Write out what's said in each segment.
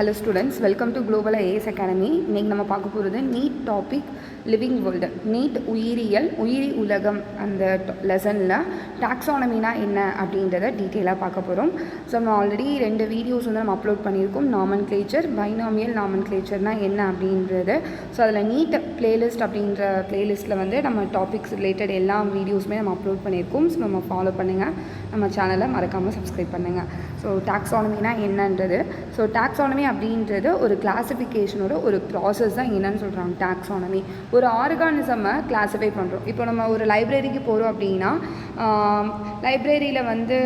Hello students welcome to global IAS academy இன்றைக்கி நம்ம பார்க்க போகிறது NEET topic living world NEET உயிரியல் உயிரி உலகம் அந்த லெசனில் டாக்ஸானமினா என்ன அப்படின்றத டீட்டெயிலாக பார்க்க போகிறோம் ஸோ நம்ம ஆல்ரெடி ரெண்டு வீடியோஸ் வந்து நம்ம அப்லோட் பண்ணியிருக்கோம். நாமன் கிளேச்சர் பைனாமியல் நாமன் கிளேச்சர்னால் என்ன அப்படின்றது. ஸோ அதில் நீட் பிளேலிஸ்ட் அப்படின்ற பிளேலிஸ்ட்டில் வந்து நம்ம டாபிக்ஸ் ரிலேட்டட் எல்லா வீடியோஸுமே நம்ம அப்லோட் பண்ணியிருக்கோம். ஸோ நம்ம ஃபாலோ பண்ணுங்கள் நம்ம சேனலை மறக்காமல் சப்ஸ்கிரைப் பண்ணுங்கள் ஸோ டாக்ஸானமினா என்னன்றது? ஸோ டாக்ஸானமி அப்படின்றது ஒரு கிளாஸிஃபிகேஷனோட ஒரு ப்ராசஸ் தான் என்னன்னு சொல்கிறாங்க டாக்ஸானமி ஒரு ஆர்கானிசமை கிளாஸிஃபை பண்ணுறோம் இப்போ நம்ம ஒரு லைப்ரரிக்கு போகிறோம் அப்படின்னா லைப்ரரியில் வந்து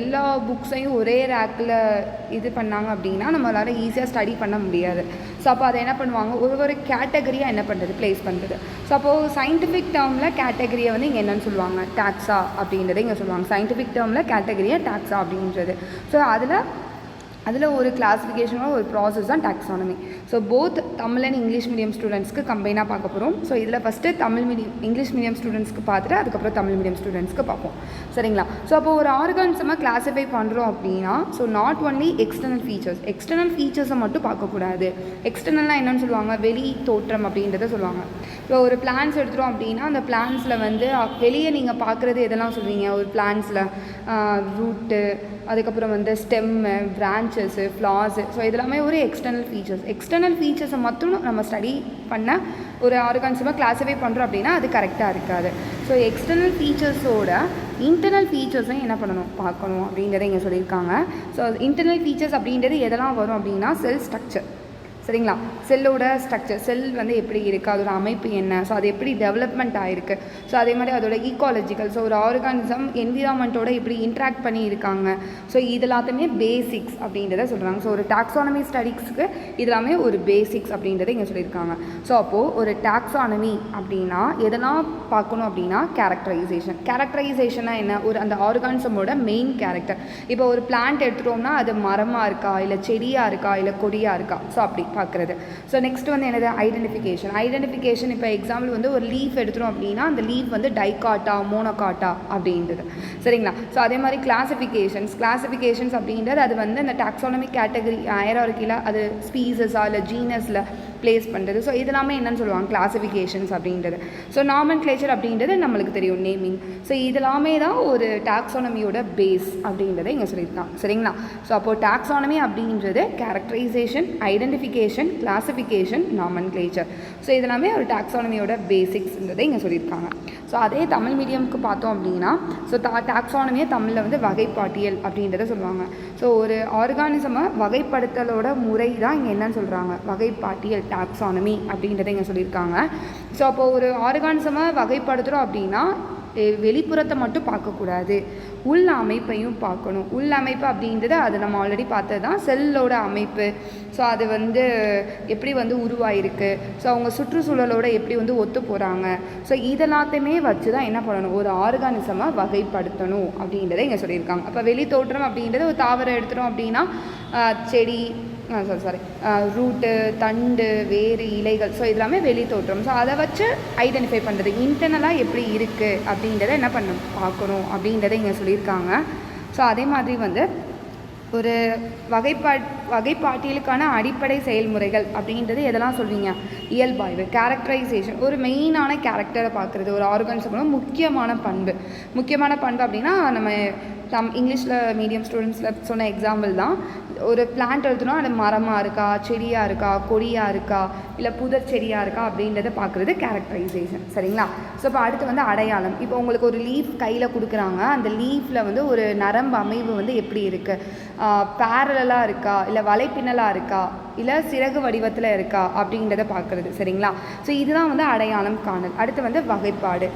எல்லா புக்ஸையும் ஒரே ரேக்கில் இது பண்ணாங்க அப்படின்னா நம்மளால் ஈஸியாக ஸ்டடி பண்ண முடியாது. ஸோ அப்போ அதை என்ன பண்ணுவாங்க? ஒரு ஒரு கேட்டகரியாக என்ன பண்ணுவாங்க? பண்ணுறது ப்ளேஸ் பண்ணுறது ஸோ அப்போது சயின்டிஃபிக் டேர்மில் கேட்டகரியை வந்து இங்கே என்னென்னு சொல்லுவாங்க? டாக்ஸா அப்படின்றத இங்கே சொல்லுவாங்க. சயின்டிஃபிக் டேர்மில் கேட்டகரியை டாக்ஸா அப்படின்றது. ஸோ அதில் அதில் ஒரு கிளாஸிஃபிகேஷனோட ஒரு ப்ராசஸ் தான் taxonomy so both Tamil and English medium ஸ்டூடெண்ட்ஸ்க்கு கம்பைனாக பார்க்க போகிறோம் ஸோ இதில் first Tamil medium English medium ஸ்டூடெண்ட்ஸ்க்கு பார்த்துட்டு அதுக்கப்புறம் தமிழ் மீடியம் ஸ்டூடெண்ட்ஸ்க்கு பார்ப்போம். சரிங்களா? ஸோ அப்போ ஒரு ஆர்கான்ஸமாக கிளாஸிஃபை பண்ணுறோம் அப்படின்னா so not only external features external ஃபீச்சர்ஸை மட்டும் பார்க்கக்கூடாது எக்ஸ்டர்னல்னால் என்னென்னு சொல்லுவாங்க? வெளி தோற்றம் அப்படின்றத சொல்லுவாங்க. இப்போ ஒரு பிளான்ஸ் எடுத்துகிறோம் அப்படின்னா அந்த பிளான்ஸில் வந்து வெளியே நீங்கள் பார்க்குறது எதெல்லாம் சொல்லுவீங்க ஒரு பிளான்ஸில் ரூட்டு அதுக்கப்புறம் வந்து ஸ்டெம்மு ஃபீச்சர்ஸு ஃப்ளாஸு ஸோ இதெல்லாமே ஒரு எக்ஸ்டர்னல் ஃபீச்சர்ஸ் எக்ஸ்டர்னல் ஃபீச்சர்ஸை மட்டும் நம்ம ஸ்டடி பண்ண ஒரு ஆர்கான்ஸமாக கிளாஸிஃபை பண்ணுறோம் அப்படின்னா அது கரெக்டாக இருக்காது. ஸோ எக்ஸ்டர்னல் ஃபீச்சர்ஸோட இன்டர்னல் ஃபீச்சர்ஸையும் என்ன பண்ணணும்? பார்க்கணும் அப்படின்றத இங்கே சொல்லியிருக்காங்க. ஸோ இன்டர்னல் ஃபீச்சர்ஸ் அப்படின்றது எதெல்லாம் வரும் அப்படின்னா செல் ஸ்ட்ரக்சர் சரிங்களா? செல்லோட ஸ்ட்ரக்சர் செல் வந்து எப்படி இருக்குது அதோட அமைப்பு என்ன? ஸோ அது எப்படி டெவலப்மெண்ட் ஆகிருக்கு ஸோ அதே மாதிரி அதோட ஈக்காலஜிக்கல் ஸோ ஒரு ஆர்கானிசம் என்விரான்மெண்ட்டோட எப்படி இன்ட்ராக்ட் பண்ணி இருக்காங்க ஸோ இது எல்லாத்தையுமே பேசிக்ஸ் அப்படின்றத சொல்கிறாங்க ஸோ ஒரு டாக்ஸானமி ஸ்டடிஸ்க்கு இதெல்லாமே ஒரு பேசிக்ஸ் அப்படின்றத இங்கே சொல்லியிருக்காங்க. ஸோ அப்போது ஒரு டாக்ஸானமி அப்படின்னா எதெல்லாம் பார்க்கணும் அப்படின்னா கேரக்டரைசேஷன் கேரக்டரைசேஷனாக என்ன? ஒரு அந்த ஆர்கானிசமோட மெயின் கேரக்டர் இப்போ ஒரு பிளான்ட் எடுத்துட்டோம்னா அது மரமாக இருக்கா? இல்லை செடியாக இருக்கா? இல்லை கொடியாக இருக்கா? ஸோ அப்படி பார்க்குறது. ஸோ நெக்ஸ்ட் வந்து என்னது? ஐடென்டிஃபிகேஷன் ஐடென்டிஃபிகேஷன் இப்போ எக்ஸாம்பிள் வந்து ஒரு லீஃப் எடுத்துகிறோம் அப்படின்னா அந்த லீஃப் வந்து டைகாட்டா மோனோகாட்டா அப்படின்றது. சரிங்களா? ஸோ அதே மாதிரி கிளாசிஃபிகேஷன்ஸ் கிளாசிஃபிகேஷன்ஸ் அப்படின்றது அது வந்து அந்த டாக்ஸானமிக் கேட்டகரி ஹயரார்க்கியில் அது ஸ்பீசஸாக இல்லை ஜீனஸில் ப்ளேஸ் பண்ணுறது ஸோ இதெல்லாமே என்னென்னு சொல்லுவாங்க? கிளாசிஃபிகேஷன்ஸ் அப்படின்றது. ஸோ நார்மன் கிளேச்சர் அப்படின்றது நம்மளுக்கு தெரியும். நேமிங் ஸோ இதெல்லாமே தான் ஒரு டாக்ஸானமியோட பேஸ் அப்படின்றத இங்கே சொல்லியிருக்காங்க. சரிங்களா? ஸோ அப்போது டாக்ஸானமி அப்படின்றது characterisation identification classification nomenclature so இதெல்லாமே ஒரு டாக்ஸானமியோட பேசிக்ஸ்ன்றதை இங்கே சொல்லியிருக்காங்க. ஸோ அதே தமிழ் மீடியம்க்கு பார்த்தோம் அப்படின்னா ஸோ தா டாக்ஸானமியை தமிழில் வந்து வகைப்பாட்டியல் அப்படின்றத சொல்லுவாங்க. ஸோ ஒரு ஆர்கானிசமை வகைப்படுத்தலோட முறை தான் இங்கே என்னன்னு சொல்கிறாங்க வகைப்பாட்டியல். டாக்ஸானமி அப்படின்றத இங்கே சொல்லியிருக்காங்க. ஸோ அப்போது ஒரு ஆர்கானிசமை வகைப்படுத்துகிறோம் அப்படின்னா வெளிப்புறத்தை மட்டும் பார்க்கக்கூடாது. உள் அமைப்பையும் பார்க்கணும். உள் அமைப்பு அப்படின்றது அது நம்ம ஆல்ரெடி பார்த்தது தான் செல்லோட அமைப்பு. ஸோ அது வந்து எப்படி வந்து உருவாயிருக்கு? ஸோ அவங்க சுற்றுச்சூழலோட எப்படி வந்து ஒத்து போகிறாங்க ஸோ இதெல்லாத்தையுமே வச்சு தான் என்ன பண்ணணும்? ஒரு ஆர்கானிசமாக வகைப்படுத்தணும் அப்படின்றத இங்கே சொல்லியிருக்காங்க. அப்போ வெளி தோற்றம் அப்படின்றது ஒரு தாவரம் எடுத்துகிறோம் அப்படின்னா செடி சாரி சாரி ரூட்டு தண்டு வேறு இலைகள். ஸோ இதெல்லாமே வெளி தோற்றம். ஸோ அதை வச்சு ஐடென்டிஃபை பண்ணுறது இன்டர்னலாக எப்படி இருக்குது அப்படின்றத என்ன பண்ணணும்? பார்க்கணும் அப்படின்றத இங்கே சொல்லியிருக்காங்க. ஸோ அதே மாதிரி வந்து ஒரு வகைப்பா வகைப்பாட்டியலுக்கான அடிப்படை செயல்முறைகள் அப்படின்றது எதெல்லாம் சொல்வீங்க? இயல்பாய்வு கேரக்டரைசேஷன் ஒரு மெயினான கேரக்டரை பார்க்குறது ஒரு ஆர்கன்ஸோட முக்கியமான பண்பு. முக்கியமான பண்பு அப்படின்னா நம்ம தம் இங்கிலீஷில் மீடியம் ஸ்டூடெண்ட்ஸில் சொன்ன எக்ஸாம்பிள் தான். ஒரு பிளான்ட் எடுத்தோன்னா அது மரமாக இருக்கா செடியாக இருக்கா கொடியாக இருக்கா இல்லை புதர் செடியாக இருக்கா அப்படின்றத பார்க்குறது கேரக்டரைசேஷன் சரிங்களா? ஸோ இப்போ அடுத்து வந்து அடையாளம். இப்போ உங்களுக்கு ஒரு லீஃப் கையில் கொடுக்குறாங்க. அந்த லீஃபில் வந்து ஒரு நரம்பு அமைவு வந்து எப்படி இருக்குது பேரலாக இருக்கா? இல்லை வலைப்பின்னலாக இருக்கா? இல்லை சிறகு வடிவத்தில் இருக்கா? அப்படின்றத பார்க்குறது. சரிங்களா? ஸோ இதுதான் வந்து அடையாளம் காணல். அடுத்து வந்து வகைப்பாடு.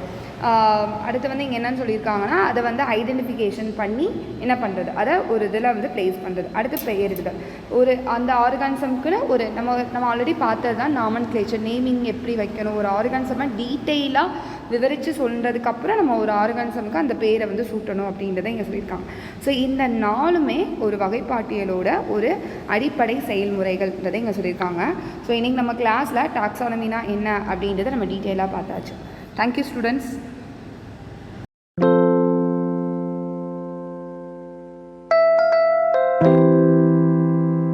அடுத்து வந்து இங்கே என்னன்னு சொல்லியிருக்காங்கன்னா அதை வந்து ஐடென்டிஃபிகேஷன் பண்ணி என்ன பண்ணுறது அதை ஒரு இதில் வந்து ப்ளேஸ் பண்ணுறது அடுத்து பெயரிடுதல் ஒரு அந்த ஆர்கானிசம்க்குன்னு ஒரு நம்ம நம்ம ஆல்ரெடி பார்த்தது தான் நாமன் கிளேச்சர் நேமிங் எப்படி வைக்கணும்? ஒரு ஆர்கானிசமாக டீட்டெயிலாக விவரித்து சொல்கிறதுக்கப்புறம் நம்ம ஒரு ஆர்கானிசமுக்கு அந்த பேரை வந்து சூட்டணும் அப்படின்றத இங்கே சொல்லியிருக்காங்க. ஸோ இந்த நாலுமே ஒரு வகைப்பாட்டியலோட ஒரு அடிப்படை செயல்முறைகள்ன்றதை இங்கே சொல்லியிருக்காங்க. ஸோ இன்றைக்கி நம்ம கிளாஸில் டாக்ஸானமினா என்ன அப்படின்றத நம்ம டீட்டெயிலாக பார்த்தாச்சு. Thank you students